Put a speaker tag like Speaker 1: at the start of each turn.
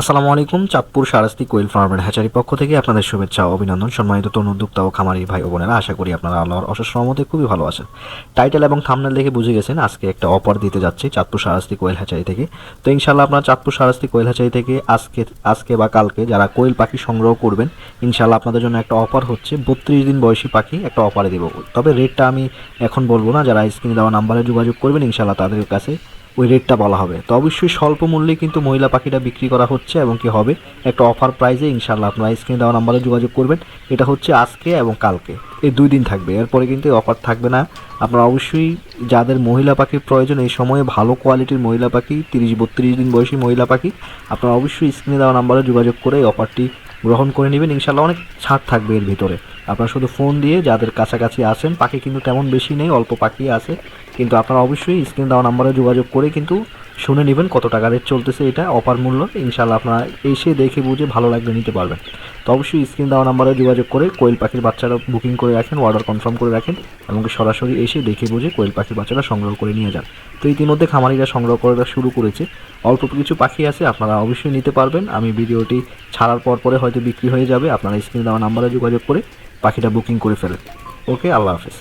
Speaker 1: আসসালামু আলাইকুম, চাঁদপুর সারাস্তি কোয়েল ফার্মের হ্যাচারি পক্ষ থেকে আপনাদের শুভেচ্ছা অভিনন্দন। সম্মানিত তরুণ উদ্যোক্তা ও খামারি ভাই ও বোনেরা, আশা করি আপনারা আল্লাহর অশেষ রহমতে খুবই ভালো আছেন। টাইটেল এবং থামনেল দেখে বুঝে গেছেন আজকে একটা অফার দিতে যাচ্ছি চাঁদপুর সারাস্তি কোয়েল হ্যাচারি থেকে। তো ইনশাল্লাহ আপনার চাঁদপুর সারাস্তি কোয়েল হ্যাচারি থেকে আজকে আজকে বা কালকে যারা কোয়েল পাখি সংগ্রহ করবেন ইনশাল্লাহ আপনাদের জন্য একটা অফার হচ্ছে, বত্রিশ দিন বয়সী পাখি একটা অফারে দেবো। তবে রেটটা আমি এখন বলব না, যারা স্ক্রিনে দেওয়া নাম্বারে যোগাযোগ করবেন ইনশাল্লাহ তাদের কাছে ওই রেটটা বলা হবে। তো অবশ্যই স্বল্প মূল্যে কিন্তু মহিলা পাখিটা বিক্রি করা হচ্ছে এবং কি হবে? একটা অফার প্রাইজে ইনশাল্লাহ আপনারা স্ক্রিনে দেওয়া নাম্বারে যোগাযোগ করবেন। এটা হচ্ছে আজকে এবং কালকে। এই দুই দিন থাকবে। এরপরে কিন্তু অফার থাকবে না। আপনারা অবশ্যই যাদের মহিলা পাখির প্রয়োজন এই সময়ে ভালো কোয়ালিটির মহিলা পাখি তিরিশ বত্রিশ দিন বয়সী মহিলা পাখি, আপনারা অবশ্যই স্ক্রিনে দেওয়া নাম্বারে যোগাযোগ করে এই অফারটি গ্রহণ করে নেবেন। ইনশাল্লাহ অনেক ছাড় থাকবে এর ভিতরে। আপনারা শুধু ফোন দিয়ে যাদের কাছাকাছি আসেন পাখি কিন্তু তেমন বেশি নেই, অল্প পাখি আছে। কিন্তু আপনারা অবশ্যই স্ক্রিন দেওয়া নাম্বারে যোগাযোগ করে কিন্তু শুনে নেবেন কত টাকা রেট চলতেছে এটা অফার মূল্য। ইনশাল্লাহ আপনারা এসে দেখে বুঝে ভালো লাগবে, নিতে পারবেন। তো অবশ্যই স্ক্রিন দেওয়া নাম্বারে যোগাযোগ করে কোয়েল পাখির বাচ্চারা বুকিং করে রাখেন অর্ডার কনফার্ম করে রাখেন এবং সরাসরি এসে দেখে বুঝে কোয়েল পাখির বাচ্চারা সংগ্রহ করে নিয়ে যান। তো ইতিমধ্যে খামারিরা সংগ্রহ করা শুরু করেছে। অল্প কিছু পাখি আছে, আপনারা অবশ্যই নিতে পারবেন। আমি ভিডিওটি ছাড়ার পর পরে হয়তো বিক্রি হয়ে যাবে। আপনারা স্ক্রিন দেওয়া নাম্বারে যোগাযোগ করে পাখিটা বুকিং করে ফেলেন। ওকে, আল্লাহ হাফেজ।